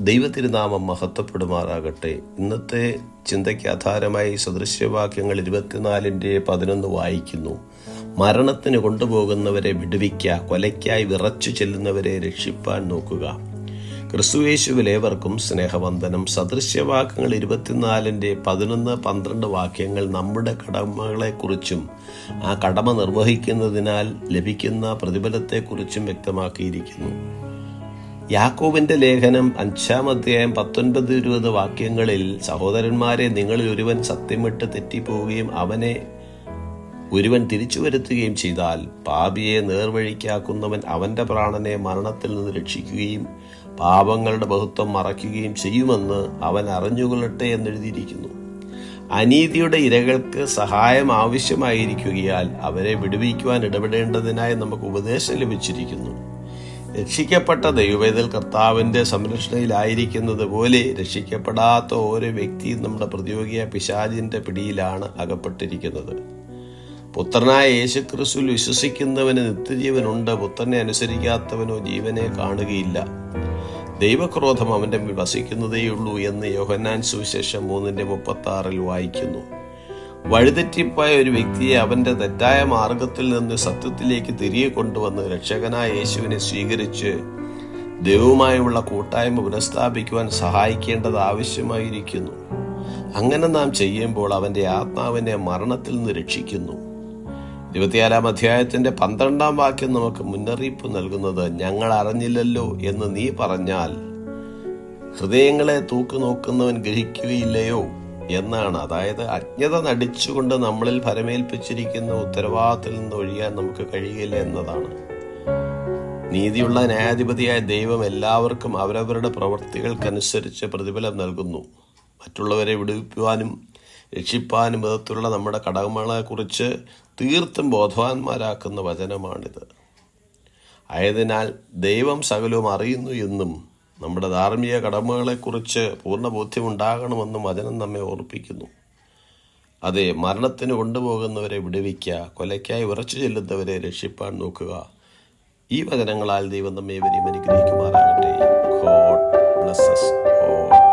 ദൈവത്തിരുനാമം മഹത്വപ്പെടുമാറാകട്ടെ. ഇന്നത്തെ ചിന്തയ്ക്ക് ആധാരമായി സദൃശ്യവാക്യങ്ങൾ ഇരുപത്തിനാലിന്റെ പതിനൊന്ന് വായിക്കുന്നു. മരണത്തിന് കൊണ്ടുപോകുന്നവരെ വിടുവിക്ക കൊലയ്ക്കായി വിറച്ചു ചെല്ലുന്നവരെ രക്ഷിപ്പാൻ നോക്കുക. ക്രിസ്തുവേശുവിലേവർക്കും സ്നേഹവന്ദനം. സദൃശ്യവാക്യങ്ങൾ ഇരുപത്തിനാലിന്റെ പതിനൊന്ന് പന്ത്രണ്ട് വാക്യങ്ങൾ നമ്മുടെ കടമകളെക്കുറിച്ചും ആ കടമ നിർവഹിക്കുന്നതിനാൽ ലഭിക്കുന്ന പ്രതിഫലത്തെക്കുറിച്ചും വ്യക്തമാക്കിയിരിക്കുന്നു. യാക്കോബിന്റെ ലേഖനം അഞ്ചാം അധ്യായം പത്തൊൻപത് ഇരുപത് വാക്യങ്ങളിൽ സഹോദരന്മാരെ നിങ്ങളിൽ ഒരുവൻ സത്യമിട്ട് തെറ്റിപ്പോവുകയും അവനെ ഒരുവൻ തിരിച്ചു വരുത്തുകയും ചെയ്താൽ പാപിയെ നേർവഴിക്കാക്കുന്നവൻ അവന്റെ പ്രാണനെ മരണത്തിൽ നിന്ന് രക്ഷിക്കുകയും പാപങ്ങളുടെ ബഹുത്വം മറയ്ക്കുകയും ചെയ്യുമെന്ന് അവൻ അറിഞ്ഞുകൊള്ളട്ടെ എന്നെഴുതിയിരിക്കുന്നു. അനീതിയുടെ ഇരകൾക്ക് സഹായം ആവശ്യമായിരിക്കുകയാൽ അവരെ വിടുവിക്കുവാൻ ഇടപെടേണ്ടതിനായി നമുക്ക് ഉപദേശം ലഭിച്ചിരിക്കുന്നു. രക്ഷിക്കപ്പെട്ട ദൈവവേദൽ കർത്താവിന്റെ സംരക്ഷണയിലായിരിക്കുന്നത് പോലെ രക്ഷിക്കപ്പെടാത്ത ഓരോ വ്യക്തിയും നമ്മുടെ പ്രതിയോഗിയ പിശാചിന്റെ പിടിയിലാണ് അകപ്പെട്ടിരിക്കുന്നത്. പുത്രനായ യേശുക്രിസ്തുവിൽ വിശ്വസിക്കുന്നവന് നിത്യജീവനുണ്ട് പുത്രനെ അനുസരിക്കാത്തവനോ ജീവനെ കാണുകയില്ല. ദൈവക്രോധം അവന്റെ വസിക്കുന്നതേയുള്ളൂ എന്ന് യോഹന്നാൻ സുവിശേഷം മൂന്നിന്റെ മുപ്പത്തി ആറിൽ വായിക്കുന്നു. വഴിതെറ്റിപ്പായ ഒരു വ്യക്തിയെ അവന്റെ തെറ്റായ മാർഗത്തിൽ നിന്ന് സത്യത്തിലേക്ക് തിരികെ കൊണ്ടുവന്ന് രക്ഷകനായ യേശുവിനെ സ്വീകരിച്ച് ദൈവവുമായുള്ള കൂട്ടായ്മ പുനഃസ്ഥാപിക്കുവാൻ സഹായിക്കേണ്ടത് ആവശ്യമായിരിക്കുന്നു. അങ്ങനെ നാം ചെയ്യുമ്പോൾ അവന്റെ ആത്മാവിനെ മരണത്തിൽ നിന്ന് രക്ഷിക്കുന്നു. ഇരുപത്തിയാലാം അധ്യായത്തിന്റെ പന്ത്രണ്ടാം വാക്യം നമുക്ക് മുന്നറിയിപ്പ് നൽകുന്നത് ഞങ്ങൾ അറിഞ്ഞില്ലല്ലോ എന്ന് നീ പറഞ്ഞാൽ ഹൃദയങ്ങളെ തൂക്കു നോക്കുന്നവൻ ഗ്രഹിക്കുകയില്ലയോ? എന്നാണ്. അതായത് അജ്ഞത നടിച്ചുകൊണ്ട് നമ്മളിൽ ഫലമേൽപ്പിച്ചിരിക്കുന്ന ഉത്തരവാദിത്തത്തിൽ നിന്ന് ഒഴിയാൻ നമുക്ക് കഴിയില്ല എന്നതാണ്. നീതിയുള്ള ന്യായാധിപതിയായ ദൈവം എല്ലാവർക്കും അവരവരുടെ പ്രവൃത്തികൾക്കനുസരിച്ച് പ്രതിഫലം നൽകുന്നു. മറ്റുള്ളവരെ വിടുവിക്കുവാനും രക്ഷിപ്പാനും വിധത്തിലുള്ള നമ്മുടെ കടമകളെക്കുറിച്ച് തീർത്തും ബോധവാന്മാരാക്കുന്ന വചനമാണിത്. ആയതിനാൽ ദൈവം സകലവും അറിയുന്നു എന്നും നമ്മുടെ ധാർമ്മിക കടമകളെക്കുറിച്ച് പൂർണ ബോധ്യമുണ്ടാകണമെന്നും വചനം നമ്മെ ഓർപ്പിക്കുന്നു. അതെ മരണത്തിന് കൊണ്ടുപോകുന്നവരെ വിടുവിക്കുക കൊലയ്ക്കായി ഉറച്ചു ചെല്ലുന്നവരെ രക്ഷിപ്പാൻ നോക്കുക. ഈ വചനങ്ങളാൽ ദൈവം നമ്മെ ഇവരെയും അനുഗ്രഹിക്കുമാറാകട്ടെ. God blesses all